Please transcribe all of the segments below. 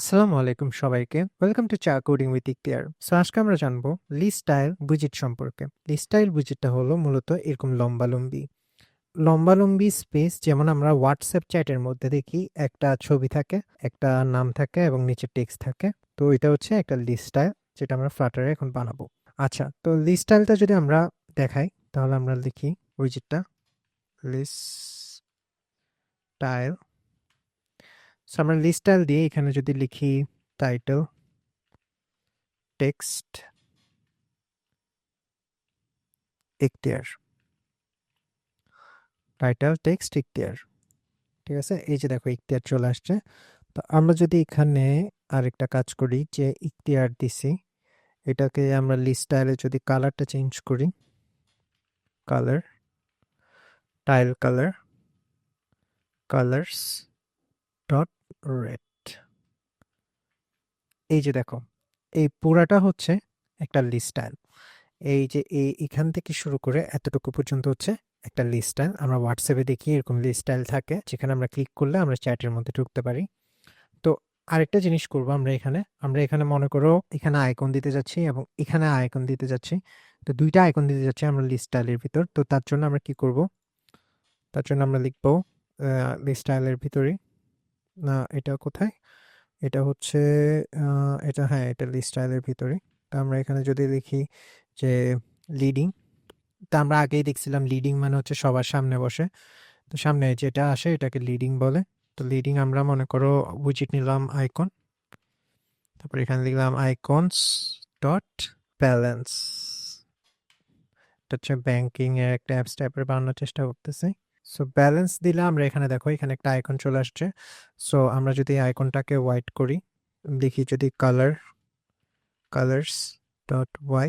আসসালামু আলাইকুম সবাইকে। Welcome to cha coding with Ikhtiar so আজকে আমরা জানব লি স্টাইল বুজিট সম্পর্কে। লি স্টাইল বুজিটটা হলো মূলত এরকম লম্বালম্বি। লম্বালম্বি স্পেস যেমন আমরা হোয়াটসঅ্যাপ চ্যাটের মধ্যে দেখি, একটা ছবি থাকে, একটা নাম থাকে এবং নিচে টেক্সট থাকে। তো এটা হচ্ছে একটা লি স্টাইল যেটা আমরা ফ্লাটারে এখন বানাবো। আচ্ছা তো লি স্টাইলটা যদি আমরা দেখাই, তাহলে আমরা লিখি উইজিটটা লিস স্টাইল সো আমরা লিস্ট স্টাইল দিয়ে এখানে যদি লিখি title text Ikhtiar. Title text Ikhtiar. ঠিক আছে? এই যে দেখো, ইখতিয়ার চলে আসছে। তো আমরা যদি এখানে আরেকটা কাজ করি, যে ইখতিয়ার দিছি, এটাকে আমরা লিস্ট স্টাইলে যদি কালারটা চেঞ্জ করি colour tile colour colours dot red এই যে দেখো, এই পুরাটা হচ্ছে একটা লিস্টাইল এই যে এই এখান থেকে শুরু করে এতটুকু পর্যন্ত হচ্ছে একটা লিস্টাইল আমরা হোয়াটসঅ্যাপে দেখি এরকম লিস্টাইল থাকে, যেখানে আমরা ক্লিক করলে আমরা চ্যাটের মধ্যে ঢুকতে পারি। তো আরেকটা জিনিস করব আমরা এখানে। আমরা এখানে মনে করো এখানে আইকন দিতে যাচ্ছি এবং এখানে আইকন দিতে যাচ্ছি। তো দুইটা আইকন দিতে যাচ্ছি আমরা লিস্টাইলের ভিতর। তো তার জন্য আমরা কি করব? তার জন্য আমরা লিখব লিস্টাইলের ভিতরে না, এটা কোথায়? এটা হচ্ছে এটা হ্যাঁ এটা স্টাইলের ভিতরে। তো আমরা এখানে যদি লিখি যে লিডিং তা আমরা আগেই দেখছিলাম লিডিং মানে হচ্ছে সবার সামনে বসে। তো সামনে যেটা আসে এটাকে লিডিং বলে। তো লিডিং আমরা মনে করো উইজিট নিলাম আইকন তারপর এখানে লিখলাম আইকনস ডট ব্যালেন্স এটা হচ্ছে ব্যাংকিং এর একটা অ্যাপস টাইপের বানানোর চেষ্টা করতেছি। সো ব্যালেন্স দিলে আমরা এখানে দেখো, এখানে একটা আইকন চলে আসছে। সো আমরা যদি আইকনটাকে হোয়াইট করি দেখি যদি কালার কালার্স ডট ওয়াই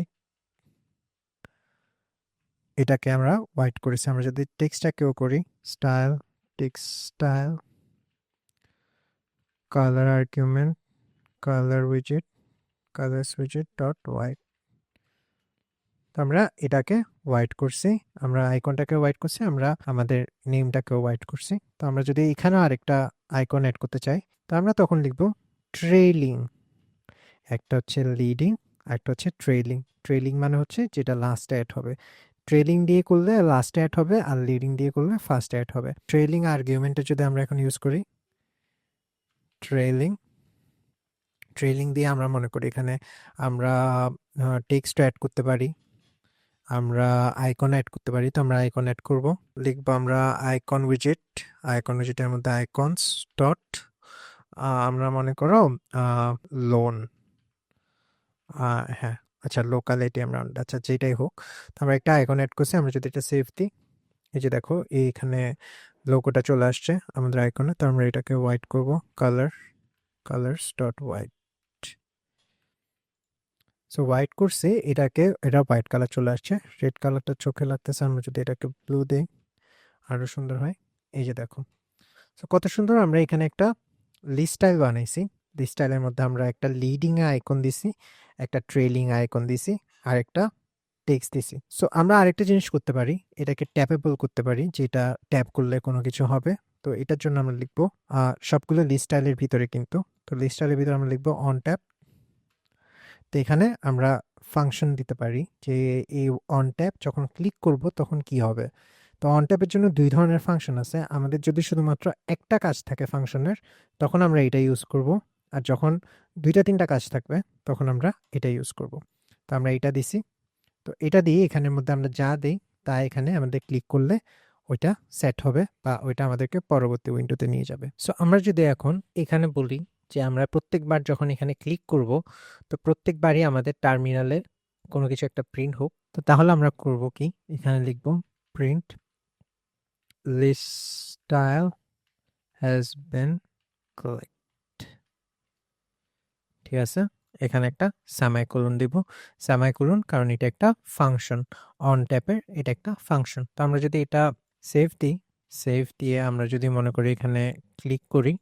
এটাকে আমরা হোয়াইট করেছি। আমরা যদি টেক্সটটাকেও করি style text style colour argument colour উইজেট colours উইজেট dot white তো আমরা এটাকে হোয়াইট করছি। আমরা আইকনটাকে হোয়াইট করছি, আমরা আমাদের নেমটাকেও হোয়াইট করছি। তো আমরা যদি এখানে আরেকটা আইকন অ্যাড করতে চাই, তো আমরা তখন লিখব ট্রেলিং একটা হচ্ছে লিডিং একটা হচ্ছে ট্রেলিং ট্রেলিং মানে হচ্ছে যেটা লাস্ট অ্যাড হবে। ট্রেলিং দিয়ে করলে লাস্ট অ্যাড হবে আর লিডিং দিয়ে করলে ফার্স্ট অ্যাড হবে। ট্রেলিং আর্গুমেন্টটা যদি আমরা এখন ইউজ করি ট্রেলিং ট্রেলিং দিয়ে আমরা মনে করি এখানে আমরা টেক্সট অ্যাড করতে পারি। আমরা আইকন অ্যাড করতে পারি, তো আমরা আইকন অ্যাড করব। লিখব আমরা আইকন উইজেট আইকন উইজেটের মধ্যে আইকনস ডট আমরা মনে করো লোন হ্যাঁ আচ্ছা লোকালিটি আমরা আচ্ছা যেটাই হোক আমরা একটা আইকন অ্যাড করছি, আমরা যদি এটা সেভ দিই, এই যে দেখো, এইখানে লোকোটা চলে আসছে আমাদের আইকনে তো আমরা এটাকে হোয়াইট করব colour colours dot white so white করছে, এটাকে, এটা হোয়াইট কালার চলে আসছে। রেড কালারটা চোখে লাগতেছে, আমরা যদি এটাকে ব্লু দিই আরও সুন্দর হয়। এই যে দেখো। সো কত সুন্দর, আমরা এখানে একটা লি স্টাইল বানাইছি। লি স্টাইলের মধ্যে আমরা একটা লিডিং আইকন দিছি, একটা ট্রেলিং আইকন দিছি, আর একটা টেক্সট দিছি। সো আমরা আরেকটা জিনিস করতে পারি, এটাকে ট্যাপেবল করতে পারি, যেটা ট্যাপ করলে কোনো কিছু হবে। তো, এটার জন্য আমরা লিখব সবগুলো লিস্টাইলের ভিতরে কিন্তু। তো লিস্টাইলের ভিতরে আমরা লিখব অন ট্যাপ তো এখানে আমরা ফাংশন দিতে পারি যে, এই অন ট্যাপ যখন ক্লিক করব তখন কি হবে? তো অন ট্যাপের জন্য দুই ধরনের ফাংশন আছে। আমাদের যদি শুধুমাত্র একটা কাজ থাকে ফাংশনের তখন আমরা এটা ইউজ করব। আর যখন দুইটা তিনটা কাজ থাকবে, তখন আমরা এটা ইউজ করব। তো আমরা এটা দিছি। তো এটা দিয়ে এখানের মধ্যে আমরা যা দিই, তা এখানে আমাদের ক্লিক করলে ওইটা সেট হবে বা ওইটা আমাদেরকে পরবর্তী উইন্ডোতে নিয়ে যাবে। সো আমরা যদি এখন এখানে বলি যে আমরা প্রত্যেকবার যখন এখানে ক্লিক করব, তো প্রত্যেকবারই আমাদের টার্মিনালে কোনো কিছু একটা প্রিন্ট হোক। তো তাহলে আমরা করব কি? এখানে লিখব print list style has been clicked ঠিক আছে? এখানে একটা সামাইকোলন দিব। সামাইকোলন কারণ এটা একটা ফাংশন অন ট্যাপের এটা একটা ফাংশন তো আমরা যদি এটা সেভ দিই সেভ দিয়ে আমরা যদি মনে করি এখানে ক্লিক করি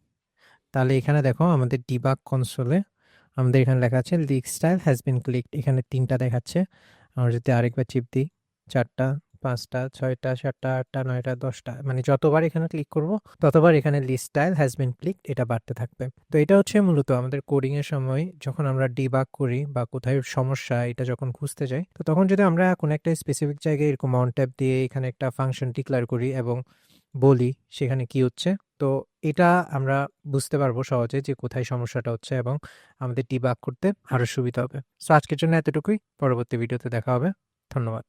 তাহলে এখানে দেখো আমাদের ডিবাগ কনসোলে আমাদের এখানে লেখা আছে, leak style has been clicked. এখানে তিনটা দেখাচ্ছে। আমরা যদি আরেকবার চিপ দিই, চারটা, পাঁচটা, ছয়টা, সাতটা, আটটা, নয়টা, দশটা মানে যতবার এখানে ক্লিক করব, ততবার এখানে list style has been click এটা বাড়তে থাকবে। তো এটা হচ্ছে মূলত আমাদের কোডিং এর সময় যখন আমরা ডিবাগ করি বা কোথায় সমস্যা এটা যখন খুঁজতে যাই, তো তখন যদি আমরা কোনো একটা স্পেসিফিক জায়গায় এরকম মাউন্ট ট্যাব দিয়ে এখানে একটা ফাংশন ডিক্লেয়ার করি এবং বলি সেখানে কি হচ্ছে। তো এটা আমরা বুঝতে পারব সহজে যে কোথায় সমস্যাটা হচ্ছে এবং আমাদের ডিবাগ করতে আরও সুবিধা হবে। সো আজকের জন্য এতটুকুই। পরবর্তী ভিডিওতে দেখা হবে। ধন্যবাদ।